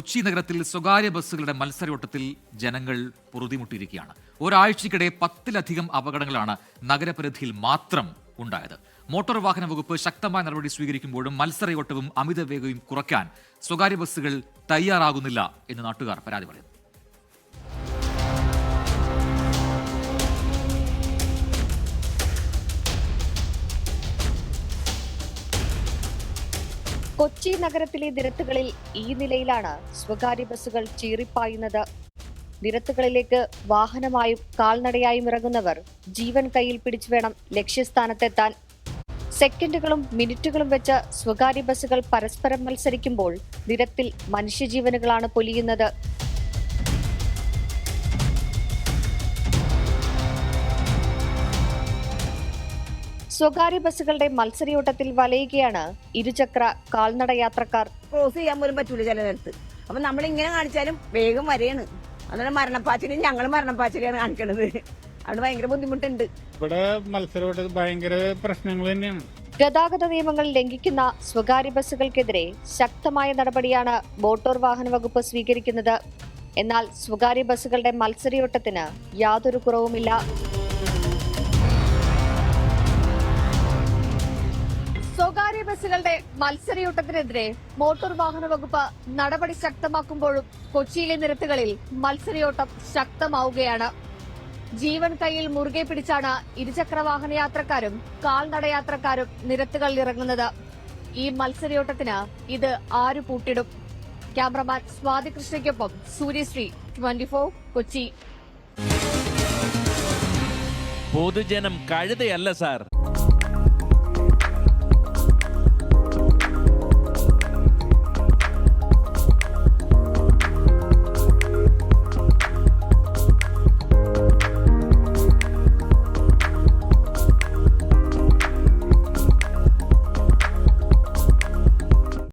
കൊച്ചി നഗരത്തിൽ സ്വകാര്യ ബസ്സുകളുടെ മത്സരയോട്ടത്തിൽ ജനങ്ങൾ പൊറുതിമുട്ടിയിരിക്കുകയാണ്. ഒരാഴ്ചയ്ക്കിടെ പത്തിലധികം അപകടങ്ങളാണ് നഗരപരിധിയിൽ മാത്രം ഉണ്ടായത്. മോട്ടോർ വാഹന വകുപ്പ് ശക്തമായ നടപടി സ്വീകരിക്കുമ്പോഴും മത്സരയോട്ടവും അമിതവേഗവും കുറയ്ക്കാൻ സ്വകാര്യ ബസ്സുകൾ തയ്യാറാകുന്നില്ല എന്ന് നാട്ടുകാർ പരാതി പറയുന്നു. കൊച്ചി നഗരത്തിലെ നിരത്തുകളിൽ ഈ നിലയിലാണ് സ്വകാര്യ ബസ്സുകൾ ചീറിപ്പായുന്നത്. നിരത്തുകളിലേക്ക് വാഹനമായും കാൽനടയായും ഇറങ്ങുന്നവർ ജീവൻ കയ്യിൽ പിടിച്ചു വേണം ലക്ഷ്യസ്ഥാനത്തെത്താൻ. സെക്കൻഡുകളും മിനിറ്റുകളും വെച്ച് സ്വകാര്യ ബസ്സുകൾ പരസ്പരം മത്സരിക്കുമ്പോൾ നിരത്തിൽ മനുഷ്യജീവനുകളാണ് പൊലിയുന്നത്. സ്വകാര്യ ബസ്സുകളുടെ മത്സരയോട്ടത്തിൽ വലയുകയാണ് ഇരുചക്ര കാൽനട യാത്രക്കാർ. ക്രോസ് ചെയ്യാൻ പോലും പറ്റൂല ചില നേരത്ത്. അപ്പൊ നമ്മൾ ഇങ്ങനെ കാണിച്ചാലും വേഗം വരെയാണ്. അതുകൊണ്ട് മരണപ്പാച്ചിലും ഞങ്ങൾ മരണപ്പാച്ചിലാണ് കാണിക്കണത്. അവിടെ ഭയങ്കര ബുദ്ധിമുട്ടുണ്ട്. ഇവിടെ മത്സരയോട്ടത്തിൽ ഭയങ്കര പ്രശ്നങ്ങൾ തന്നെയാണ്. ഗതാഗത നിയമങ്ങൾ ലംഘിക്കുന്ന സ്വകാര്യ ബസ്സുകൾക്കെതിരെ ശക്തമായ നടപടിയാണ് മോട്ടോർ വാഹന വകുപ്പ് സ്വീകരിക്കുന്നത്. എന്നാൽ സ്വകാര്യ ബസ്സുകളുടെ മത്സരയോട്ടത്തിന് യാതൊരു കുറവുമില്ല. ബസ്സുകളുടെ മത്സരയോട്ടത്തിനെതിരെ മോട്ടോർ വാഹന വകുപ്പ് നടപടി ശക്തമാക്കുമ്പോഴും കൊച്ചിയിലെ നിരത്തുകളിൽ മത്സരയോട്ടം ശക്തമാവുകയാണ്. ജീവൻ കയ്യിൽ മുറുകെ പിടിച്ചാണ് ഇരുചക്ര വാഹന യാത്രക്കാരും കാൽനട യാത്രക്കാരും നിരത്തുകളിൽ ഇറങ്ങുന്നത്. ഈ മത്സരയോട്ടത്തിന് ഇത് ആര് പൂട്ടിടും? ക്യാമറമാൻ സ്വാതി കൃഷ്ണയ്ക്കൊപ്പം സൂര്യശ്രീ ട്വന്റി കൊച്ചി. പൊതുജനം കഴുതയല്ല സാർ.